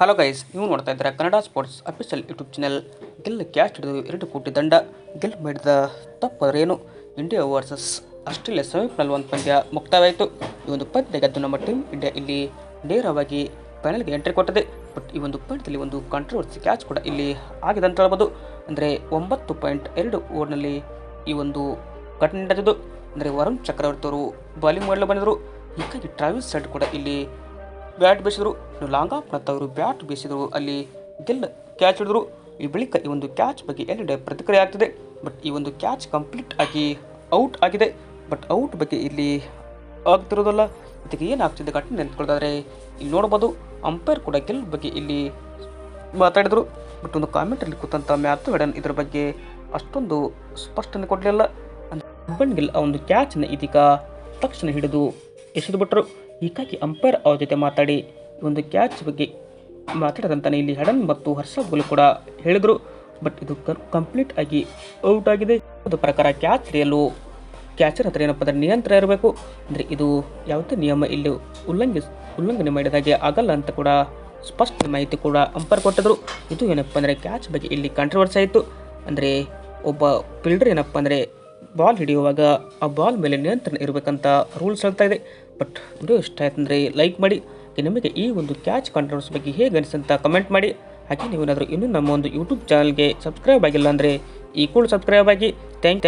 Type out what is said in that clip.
Hello guys ನೀವು ನೋಡ್ತಾ ಇದ್ದೀರಾ Kannada sports official YouTube channel ಗೆಲ್ ಕ್ಯಾಚ್ ಹಿಡಿದು ಎರಡು ಕೋಟಿ ದಂಡ. ಗೆಲ್ ಮಾಡಿದ ತಪ್ಪಾದ್ರೇನು? ಇಂಡಿಯಾ ವರ್ಸಸ್ ಆಸ್ಟ್ರೇಲಿಯಾ ಸೆಮಿಫೈನಲ್ ಒಂದು ಪಂದ್ಯ ಮುಕ್ತಾಯವಾಯಿತು. ಈ ಒಂದು ಪಂದ್ಯ ಗೆದ್ದು ನಮ್ಮ ಟೀಮ್ ಇಂಡಿಯಾ ಇಲ್ಲಿ ನೇರವಾಗಿ ಫೈನಲ್ಗೆ ಎಂಟ್ರಿ ಕೊಟ್ಟಿದೆ. ಬಟ್ ಈ ಒಂದು ಪಂದ್ಯದಲ್ಲಿ ಒಂದು ಕಾಂಟ್ರವರ್ಸಿ ಕ್ಯಾಚ್ ಕೂಡ ಇಲ್ಲಿ ಆಗಿದೆ ಅಂತ ಹೇಳ್ಬೋದು. ಅಂದರೆ ಒಂಬತ್ತು ಪಾಯಿಂಟ್ ಎರಡು ಓವರ್ನಲ್ಲಿ ಈ ಒಂದು ಘಟನೆ ನಡೆದಿದ್ದು. ಅಂದರೆ ವರುಣ್ ಚಕ್ರವರ್ತಿ ಅವರು ಬಾಲಿಂಗ್ ಮಾಡಲು ಬಂದಿದ್ದರು ಹೀಗಾಗಿ ಟ್ರಾವಿಸ್ ಸೈಡ್ ಕೂಡ ಇಲ್ಲಿ ಬ್ಯಾಟ್ ಬೀಸಿದ್ರು ಇನ್ನು ಲಾಂಗಾಪ್ನತ್ ಅವರು ಬ್ಯಾಟ್ ಬೀಸಿದ್ರು, ಅಲ್ಲಿ ಗೆಲ್ ಕ್ಯಾಚ್ ಹಿಡಿದ್ರು. ಈ ಬಳಿಕ ಈ ಒಂದು ಕ್ಯಾಚ್ ಬಗ್ಗೆ ಎಲ್ಲೆಡೆ ಪ್ರತಿಕ್ರಿಯೆ ಆಗ್ತಿದೆ. ಬಟ್ ಈ ಒಂದು ಕ್ಯಾಚ್ ಕಂಪ್ಲೀಟ್ ಆಗಿ ಔಟ್ ಆಗಿದೆ. ಬಟ್ ಔಟ್ ಬಗ್ಗೆ ಇಲ್ಲಿ ಆಗ್ತಿರೋದಲ್ಲ. ಇದಕ್ಕೆ ಏನಾಗ್ತಿದೆ ಘಟನೆ ನೆನ್ಸ್ಕೊಳ್ಳೋದಾದ್ರೆ ಇಲ್ಲಿ ನೋಡ್ಬೋದು ಅಂಪೈರ್ ಕೂಡ ಗೆಲ್ ಬಗ್ಗೆ ಇಲ್ಲಿ ಮಾತಾಡಿದರು. ಬಟ್ ಒಂದು ಕಾಮೆಂಟಲ್ಲಿ ಕೂತಂಥ ಮ್ಯಾಥ್ಯೂ ಹೆಡನ್ ಇದರ ಬಗ್ಗೆ ಅಷ್ಟೊಂದು ಸ್ಪಷ್ಟನೆ ಕೊಡಲಿಲ್ಲ. ಗಿಲ್ ಆ ಒಂದು ಕ್ಯಾಚ್ನ ಇದೀಗ ತಕ್ಷಣ ಹಿಡಿದು ಎಸೆದು ಬಿಟ್ಟರು ಹೀಗಾಗಿ ಅಂಪೈರ್ ಅವ್ರ ಜೊತೆ ಮಾತಾಡಿ. ಒಂದು ಕ್ಯಾಚ್ ಬಗ್ಗೆ ಮಾತಾಡದಂತಾನೆ ಇಲ್ಲಿ ಹೆಡನ್ ಮತ್ತು ಹರ್ಷಬ್ಗಳು ಕೂಡ ಹೇಳಿದರು. ಬಟ್ ಇದು ಕಂಪ್ಲೀಟ್ ಆಗಿ ಔಟ್ ಆಗಿದೆ. ಅದು ಪ್ರಕಾರ ಕ್ಯಾಚ್ ಹಿಡಿಯಲು ಕ್ಯಾಚರ್ ಹತ್ರ ಏನಪ್ಪ ಅಂದರೆ ನಿಯಂತ್ರಣ ಇರಬೇಕು. ಅಂದರೆ ಇದು ಯಾವುದೇ ನಿಯಮ ಇಲ್ಲಿ ಉಲ್ಲಂಘಿಸ್ ಉಲ್ಲಂಘನೆ ಮಾಡಿದ ಹಾಗೆ ಆಗಲ್ಲ ಅಂತ ಕೂಡ ಸ್ಪಷ್ಟ ಮಾಹಿತಿ ಕೂಡ ಅಂಪೈರ್ ಕೊಟ್ಟಿದ್ರು. ಇದು ಏನಪ್ಪ ಅಂದರೆ ಕ್ಯಾಚ್ ಬಗ್ಗೆ ಇಲ್ಲಿ ಕಾಂಟ್ರವರ್ಸಿ ಆಯಿತು. ಅಂದರೆ ಒಬ್ಬ ಫೀಲ್ಡರ್ ಏನಪ್ಪ ಅಂದರೆ ಬಾಲ್ ಹಿಡಿಯುವಾಗ ಆ ಬಾಲ್ ಮೇಲೆ ನಿಯಂತ್ರಣ ಇರಬೇಕಂತ ರೂಲ್ಸ್ ಹೇಳ್ತಾ ಇದೆ. ಬಟ್ ಒಂದು ಇಷ್ಟ ಆಯ್ತು ಅಂದರೆ ಲೈಕ್ ಮಾಡಿ ನಿಮಗೆ ಈ ಒಂದು ಕ್ಯಾಚ್ ಕಾಂಟ್ರವರ್ಸಿ ಬಗ್ಗೆ ಹೇಗೆ ಅನಿಸ್ತಂತ ಕಮೆಂಟ್ ಮಾಡಿ. ಹಾಗೆ ನೀವೇನಾದರೂ ಇನ್ನೂ ನಮ್ಮ ಒಂದು ಯೂಟ್ಯೂಬ್ ಚಾನಲ್ಗೆ ಸಬ್ಸ್ಕ್ರೈಬ್ ಆಗಿಲ್ಲ ಅಂದರೆ, ಈ ಕೂಡ ಸಬ್ಸ್ಕ್ರೈಬ್ ಆಗಿ. Thank thank